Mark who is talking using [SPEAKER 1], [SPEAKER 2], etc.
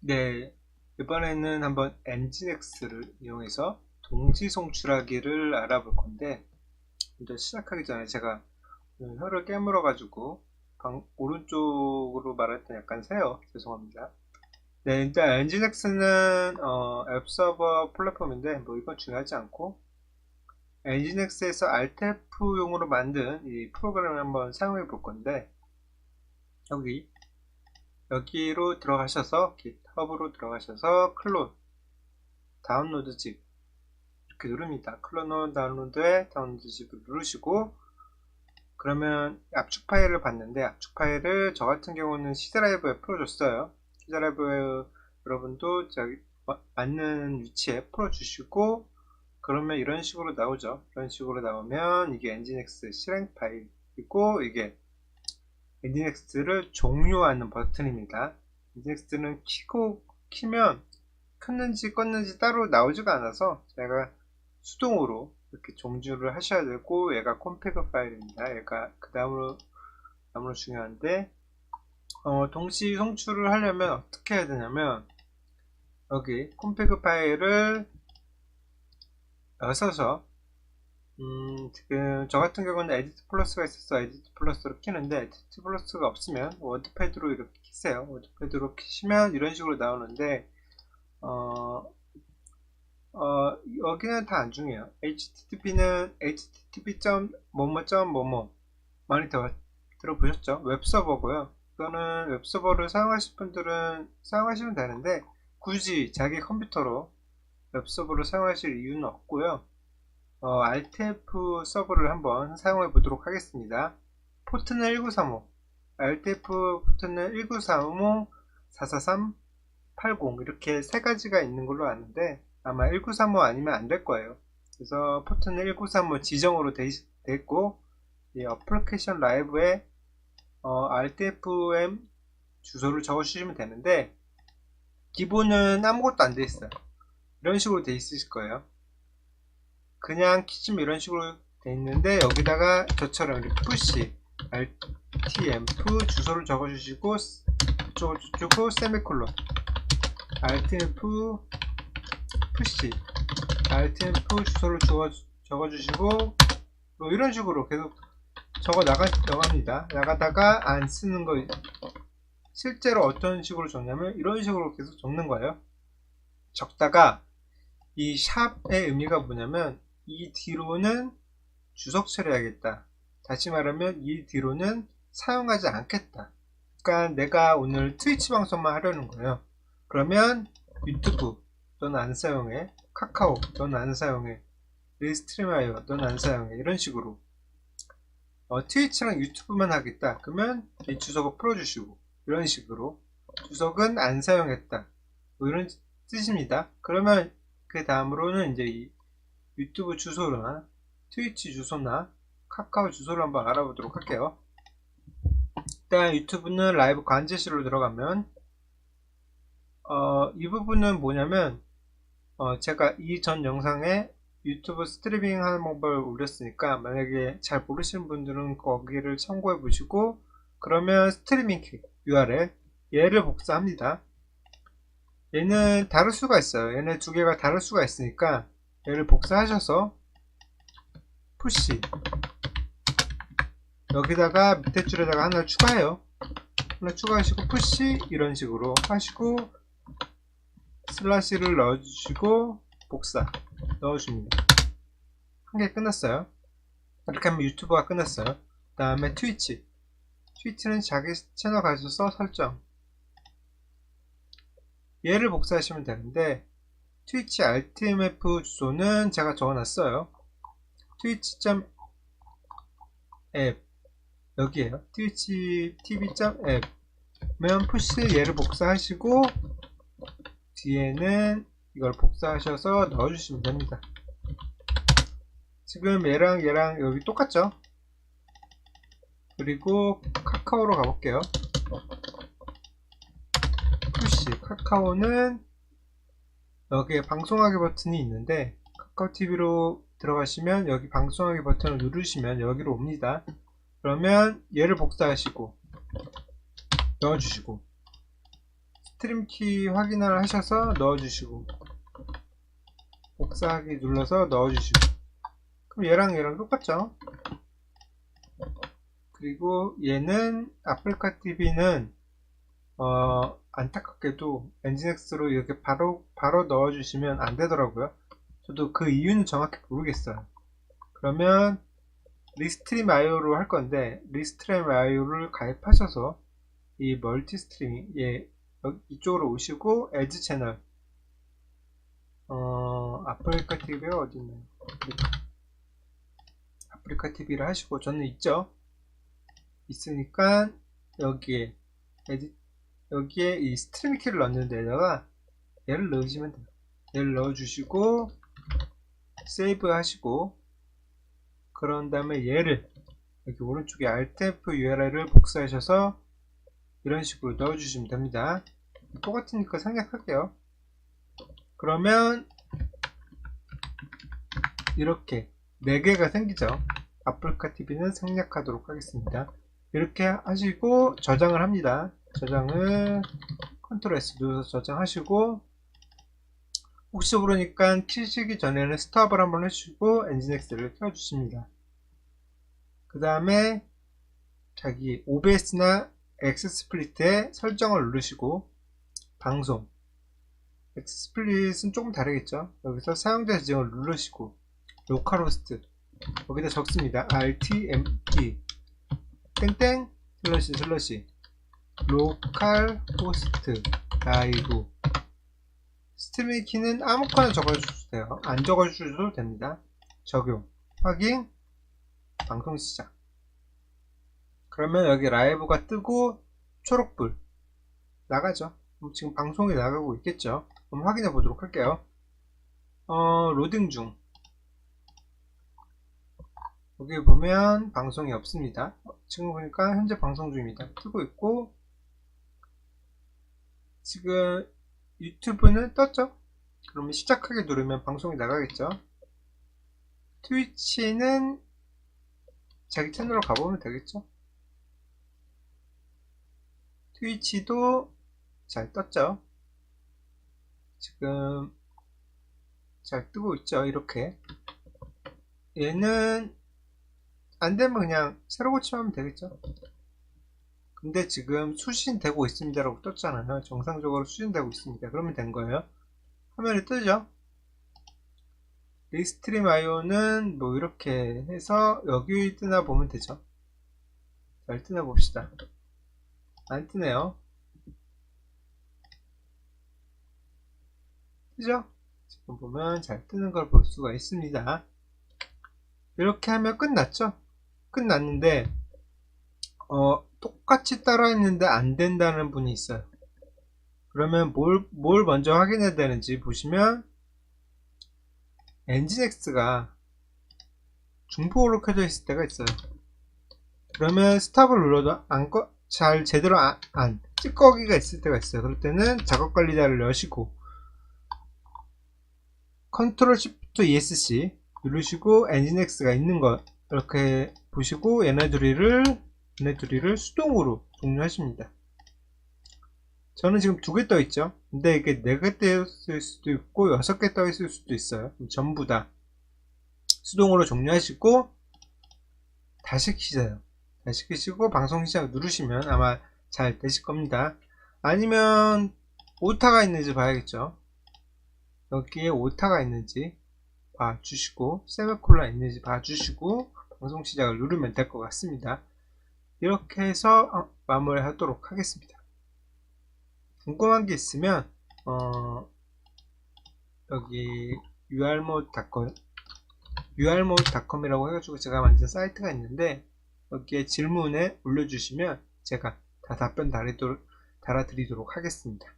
[SPEAKER 1] 네, 이번에는 한번 엔진엑스를 이용해서 동시 송출하기를 알아볼 건데 먼저 시작하기 전에 제가 혀를 깨물어 가지고 오른쪽으로 말할 때 약간 새요. 죄송합니다. 네 일단 엔진엑스는 어, 앱서버 플랫폼인데 뭐 이건 중요하지 않고 엔진엑스에서 알테프용으로 만든 이 프로그램을 한번 사용해 볼 건데 여기 여기로 들어가셔서 GitHub으로 들어가셔서 클론 다운로드 집 이렇게 누릅니다. 클론 다운로드에 다운로드 집을 누르시고 그러면 압축 파일을 봤는데 압축 파일을 저 같은 경우는 C드라이브에 풀어줬어요. C드라이브 여러분도 저기 맞는 위치에 풀어주시고 그러면 이런 식으로 나오죠. 이런 식으로 나오면 이게 엔진엑스 실행 파일이고 이게 엔진엑스를 종료하는 버튼입니다. 엔진엑스는 키고 키면 켰는지 껐는지 따로 나오지가 않아서 제가 수동으로 이렇게 종주를 하셔야 되고 얘가 콤피그 파일입니다. 얘가 그 다음으로 다음으로 중요한데 어, 동시 송출을 하려면 어떻게 해야 되냐면 여기 콤피그 파일을 여서서 음, 지금 저 같은 경우는 에디트 플러스가 있어서 에디트 플러스로 키는데 에디트 플러스가 없으면 워드패드로 이렇게 키세요. 워드패드로 키시면 이런 식으로 나오는데 어, 어, 여기는 다 안 중요해요. http는 http. 뭐뭐.뭐뭐 많이 더, 들어보셨죠? 웹서버고요. 이거는 웹서버를 사용하실 분들은 사용하시면 되는데 굳이 자기 컴퓨터로 웹서버를 사용하실 이유는 없고요. 어, RTF 서버를 한번 사용해 보도록 하겠습니다. 포트는 1935, RTF 포트는 1935, 443, 80 이렇게 세 가지가 있는 걸로 아는데 아마 1935 아니면 안 될 거예요. 그래서 포트는 1935 지정으로 돼, 있고 이 어플리케이션 라이브에 어, RTFM 주소를 적어주시면 되는데 기본은 아무것도 안 돼 있어요. 이런 식으로 돼 있으실 거예요. 그냥 키좀 이런 식으로 돼 있는데 여기다가 저처럼 이렇게 푸시 RTMF 주소를 적어주시고 주고 세미콜론. RTMF 푸시. RTMF 주소를 주어, 적어주시고 뭐 이런 식으로 계속 적어 나가, 나갑니다. 나가다가 안 쓰는 거 실제로 어떤 식으로 적냐면 이런 식으로 계속 적는 거예요. 적다가 이 샵의 의미가 뭐냐면 이 뒤로는 주석 처리하겠다. 다시 말하면 이 뒤로는 사용하지 않겠다. 그러니까 내가 오늘 트위치 방송만 하려는 거예요. 그러면 유튜브 넌 안 사용해. 카카오 넌 안 사용해. 리스트리마이어 넌 안 사용해. 이런 식으로 어, 트위치랑 유튜브만 하겠다. 그러면 이 주석을 풀어주시고 이런 식으로 주석은 안 사용했다. 뭐 이런 뜻입니다. 그러면 그 다음으로는 이제 이 유튜브 주소나 트위치 주소나 카카오 주소를 한번 알아보도록 할게요. 일단 유튜브는 라이브 관제실로 들어가면 어, 이 부분은 뭐냐면 어, 제가 이 전 영상에 유튜브 스트리밍 하는 방법을 올렸으니까 만약에 잘 모르시는 분들은 거기를 참고해 보시고 그러면 스트리밍 URL 얘를 복사합니다. 얘는 다를 수가 있어요. 얘네 두 개가 다를 수가 있으니까 얘를 복사하셔서 푸시. 여기다가 밑에 줄에다가 하나 추가해요. 하나 추가하시고 푸시 이런 식으로 하시고 슬라시를 넣어주시고 복사 넣어줍니다. 한 개 끝났어요. 이렇게 하면 유튜브가 끝났어요. 그 다음에 트위치. 트위치는 자기 채널 가셔서 설정. 얘를 복사하시면 되는데 트위치 RTMF 주소는 제가 적어놨어요. 트위치.앱 여기에요. 트위치 tv.앱 면 푸시 얘를 복사하시고 뒤에는 이걸 복사하셔서 넣어주시면 됩니다. 지금 얘랑 얘랑 여기 똑같죠? 그리고 카카오로 가볼게요. 푸시 카카오는 여기에 방송하기 버튼이 있는데 카카오TV로 들어가시면 여기 방송하기 버튼을 누르시면 여기로 옵니다. 그러면 얘를 복사하시고 넣어주시고 스트림 키 확인을 하셔서 넣어주시고 복사하기 눌러서 넣어주시고 그럼 얘랑 얘랑 똑같죠 그리고 얘는 아프리카 TV는 어 안타깝게도 엔진엑스로 이렇게 바로 바로 넣어주시면 안 되더라고요. 저도 그 이유는 정확히 모르겠어요. 그러면 리스트림 IO로 할 건데 리스트림 IO를 가입하셔서 이 멀티 스트리밍 예 이쪽으로 오시고 에즈 채널. 어 아프리카 TV가 어디 있나요? 아프리카 TV를 하시고 저는 있죠? 있으니까 여기에 에디, 여기에 이 스트리밍 키를 넣는 데다가 얘를 넣으시면 돼요 얘를 넣어주시고 세이브 하시고 그런 다음에 얘를 여기 오른쪽에 Alt F URL을 복사하셔서 이런 식으로 넣어주시면 됩니다. 똑같으니까 생략할게요. 그러면 이렇게 4개가 생기죠. 아프리카 TV는 생략하도록 하겠습니다. 이렇게 하시고 저장을 합니다. 저장을 컨트롤 S 눌러서 저장하시고 혹시 모르니까 키시기 전에는 스탑을 한번 해주시고 엔진엑스를 켜주십니다. 그 다음에 자기 OBS나 엑스스플릿의 설정을 누르시고 방송. 엑스스플릿은 조금 다르겠죠? 여기서 사용자 지정을 누르시고 로컬호스트. 여기다 적습니다. RTMP 땡땡. 슬러시 슬러시 로컬 호스트 라이브. 스트리밍 키는 아무거나 적어주셔도 돼요. 안 적어주셔도 됩니다. 적용 확인 방송 시작. 그러면 여기 라이브가 뜨고 초록불 나가죠. 지금 방송이 나가고 있겠죠. 그럼 확인해 보도록 할게요. 어, 로딩 중. 여기 보면 방송이 없습니다. 지금 보니까 현재 방송 중입니다. 뜨고 있고 지금 유튜브는 떴죠? 그러면 시작하게 누르면 방송이 나가겠죠? 트위치는 자기 채널로 가보면 되겠죠? 트위치도 잘 떴죠? 지금 잘 뜨고 있죠? 이렇게. 얘는 안되면 그냥 새로 고침하면 되겠죠 근데 지금 수신되고 있습니다 라고 떴잖아요 정상적으로 수신되고 있습니다 그러면 된 거예요 화면이 뜨죠 리스트림 IO는 뭐 이렇게 해서 여기 뜨나 보면 되죠 잘 뜨나 봅시다 안 뜨네요. 뜨죠? 지금 보면 잘 뜨는 걸 볼 수가 있습니다. 이렇게 하면 끝났죠? 끝났는데 어, 똑같이 따라 했는데 안 된다는 분이 있어요. 그러면 뭘, 뭘 먼저 확인해야 되는지 보시면 엔진X가 중폭으로 켜져 있을 때가 있어요. 그러면 스탑을 눌러도 안 꺼, 잘 제대로 안, 안 찌꺼기가 있을 때가 있어요. 그럴 때는 작업 관리자를 여시고 컨트롤 시프트 ESC 누르시고 엔진X가 있는 것 이렇게 보시고 얘네들이를 얘네들이를 수동으로 종료하십니다. 저는 지금 두 개 떠 있죠. 근데 이게 네 개 떠 있을 수도 있고 여섯 개 떠 있을 수도 있어요. 전부 다 수동으로 종료하시고 다시 키세요. 시키시고 방송 시작 누르시면 아마 잘 되실 겁니다. 아니면 오타가 있는지 봐야겠죠. 여기에 오타가 있는지 봐주시고 세미콜라 있는지 봐주시고 방송 시작을 누르면 될 것 같습니다. 이렇게 해서 어, 마무리 하도록 하겠습니다. 궁금한 게 있으면 어, 여기 urmode.com urmode.com이라고 해가지고 제가 만든 사이트가 있는데 여기에 질문에 올려주시면 제가 다 답변 달아드리도록 하겠습니다.